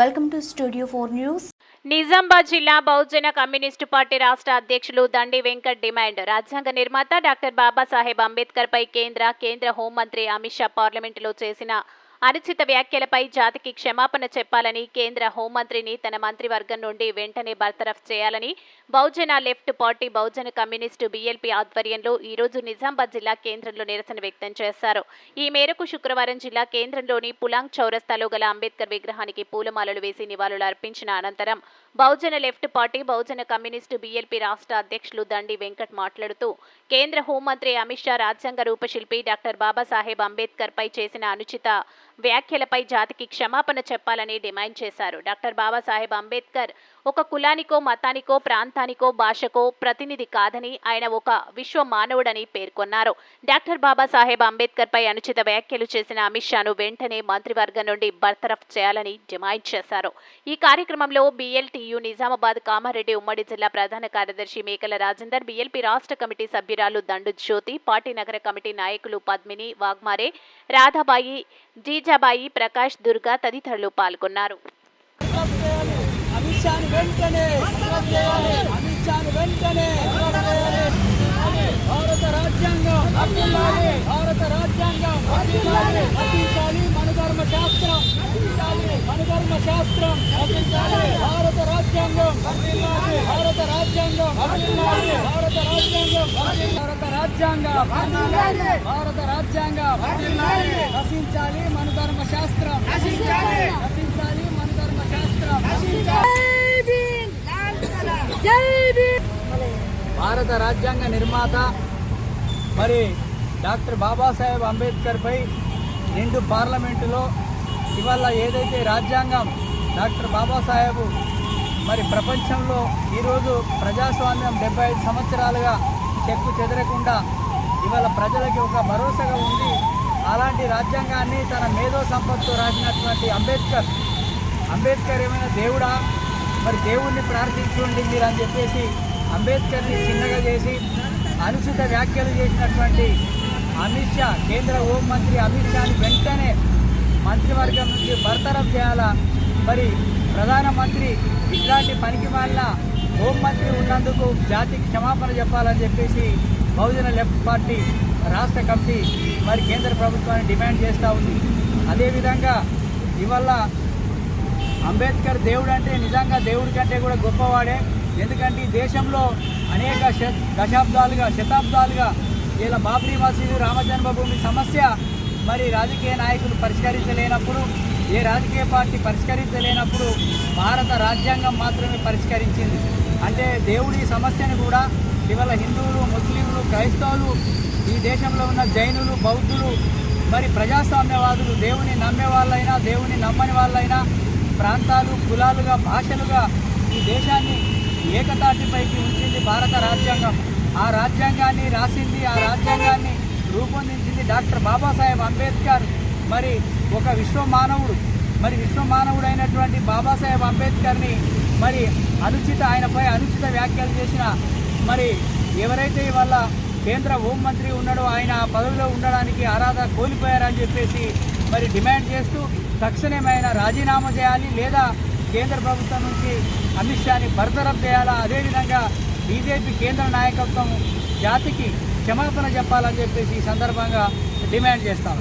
Welcome to studio four news Nizamabad జిల్లా బహుజన communist party రాష్ట్ర అధ్యక్షులు దండి వెంకట్ డిమాండ్. రాజ్యాంగ నిర్మాత డాక్టర్ బాబాసాహెబ్ అంబేద్కర్ పై కేంద్ర కేంద్ర హోంమంత్రి అమిత్ షా పార్లమెంటులో చేసిన అనుచిత వ్యాఖ్యలపై జాతికి క్షమాపణ చెప్పాలని కేంద్ర హోంమంత్రిని తన మంత్రివర్గం నుండి వెంటనే బర్తరఫ్ చేయాలని Bahujana left party Bahujana communist BLP ఆధ్వర్యంలో ఈరోజు నిజామాబాద్ జిల్లా కేంద్రంలో నిరసన వ్యక్తం చేశారు. ఈ మేరకు శుక్రవారం జిల్లా కేంద్రంలోని పులాంగ్ చౌరస్తాలో గల అంబేద్కర్ విగ్రహానికి పూలమాలలు వేసి నివాళులు అర్పించిన అనంతరం Bahujana left party Bahujana communist BLP రాష్ట్ర అధ్యక్షులు దండి వెంకట్ మాట్లాడుతూ కేంద్ర హోంమంత్రి అమిత్ షా రాజ్యాంగ రూపశిల్పి డాక్టర్ బాబాసాహెబ్ అంబేద్కర్ పై చేసిన అనుచిత వ్యాఖ్యలపై జాతికి క్షమాపణ చెప్పాలని డిమాండ్ చేశారు. డాక్టర్ బాబాసాహెబ్ అంబేద్కర్ ఒక కులానికో మతానికో ప్రాంతానికో భాషకో ప్రతినిధి కాదని ఆయన ఒక విశ్వ మానవుడని పేర్కొన్నారు. డాక్టర్ బాబాసాహెబ్ అంబేద్కర్ పై అనుచిత వ్యాఖ్యలు చేసిన అమిత్ షాను వెంటనే మంత్రివర్గం నుండి బర్తరఫ్ చేయాలని డిమాండ్ చేశారు. ఈ కార్యక్రమంలో బీఎల్టీయు నిజామాబాద్ కామారెడ్డి ఉమ్మడి జిల్లా ప్రధాన కార్యదర్శి మేకల రాజేందర్ బీఎల్పీ రాష్ట్ర కమిటీ సభ్యురాలు దండు జ్యోతి పార్టీ నగర కమిటీ నాయకులు పద్మిని వాగ్మారే రాధాబాయి ఖదీజాబాయి ప్రకాష్ దుర్గా తదితరులు పాల్గొన్నారు అమిత్ భారత రాజ్యాంగం భారత రాజ్యాంగం శాస్త్రం శాస్త్రం భారత రాజ్యాంగం భారత రాజ్యాంగం భారత రాజ్యాంగం భారత రాజ్యాంగం భారత రాజ్యాంగం రచించాలి మన ధర్మ శాస్త్రం రచించాలి మన ధర్మ శాస్త్రం భారత రాజ్యాంగ నిర్మాత మరి డాక్టర్ బాబాసాహెబ్ అంబేద్కర్పై నిండు పార్లమెంటులో ఇవాళ ఏదైతే రాజ్యాంగం డాక్టర్ బాబాసాహెబ్ మరి ప్రపంచంలో ఈరోజు ప్రజాస్వామ్యం డెబ్బై ఐదు సంవత్సరాలుగా చెక్కు చెదరకుండా ఇవాళ ప్రజలకి ఒక భరోసాగా ఉంది అలాంటి రాజ్యాంగాన్ని తన మేధో సంపత్తో రాసినటువంటి అంబేద్కర్. అంబేద్కర్ ఏమైనా దేవుడా? మరి దేవుణ్ణి ప్రార్థించుండి మీరు అని చెప్పేసి అంబేద్కర్ని చిన్నగా చేసి అనుచిత వ్యాఖ్యలు చేసినటువంటి అమిత్ షా కేంద్ర హోంమంత్రి అమిత్ షాని వెంటనే మంత్రివర్గం నుంచి బర్తరఫ్ చేయాలా? మరి ప్రధానమంత్రి ఇట్లాంటి పనికి వాళ్ళ హోంమంత్రి ఉన్నందుకు జాతికి క్షమాపణ చెప్పాలని చెప్పేసి బహుజన లెఫ్ట్ పార్టీ రాష్ట్ర కమిటీ మరి కేంద్ర ప్రభుత్వాన్ని డిమాండ్ చేస్తూ ఉంది. అదేవిధంగా ఇవల్ల అంబేద్కర్ దేవుడు అంటే నిజంగా దేవుడి కంటే కూడా గొప్పవాడే. ఎందుకంటే ఈ దేశంలో అనేక దశాబ్దాలుగా శతాబ్దాలుగా ఇలా బాబ్రీ మసీదు రామజన్మభూమి సమస్య మరి రాజకీయ నాయకులు పరిష్కరించలేనప్పుడు ఏ రాజకీయ పార్టీ పరిష్కరించలేనప్పుడు భారత రాజ్యాంగం మాత్రమే పరిష్కరించింది. అంటే దేవుడి సమస్యను కూడా ఇవాళ హిందువులు ముస్లింలు క్రైస్తవులు ఈ దేశంలో ఉన్న జైనులు బౌద్ధులు మరి ప్రజాస్వామ్యవాదులు దేవుని నమ్మే వాళ్ళైనా దేవుని నమ్మని వాళ్ళైనా ప్రాంతాలు కులాలుగా భాషలుగా ఈ దేశాన్ని ఏకతాటిపైకి ఉంచింది భారత రాజ్యాంగం. ఆ రాజ్యాంగాన్ని రాసింది ఆ రాజ్యాంగాన్ని రూపొందించింది డాక్టర్ బాబాసాహెబ్ అంబేద్కర్. మరి ఒక విశ్వ మానవుడు మరి విశ్వ అయినటువంటి బాబాసాహెబ్ అంబేద్కర్ని మరి అనుచిత ఆయనపై అనుచిత వ్యాఖ్యలు చేసిన మరి ఎవరైతే ఇవాళ కేంద్ర హోంమంత్రి ఉన్నాడో ఆయన ఆ పదవిలో ఉండడానికి అర్హత కోల్పోయారని చెప్పేసి మరి డిమాండ్ చేస్తూ తక్షణమే ఆయన రాజీనామా చేయాలి లేదా కేంద్ర ప్రభుత్వం నుంచి అమిత్ షాని బర్తరఫ్ చేయాలా? అదేవిధంగా బీజేపీ కేంద్ర నాయకత్వం జాతికి క్షమాపణ చెప్పాలని చెప్పేసి ఈ సందర్భంగా డిమాండ్ చేస్తాం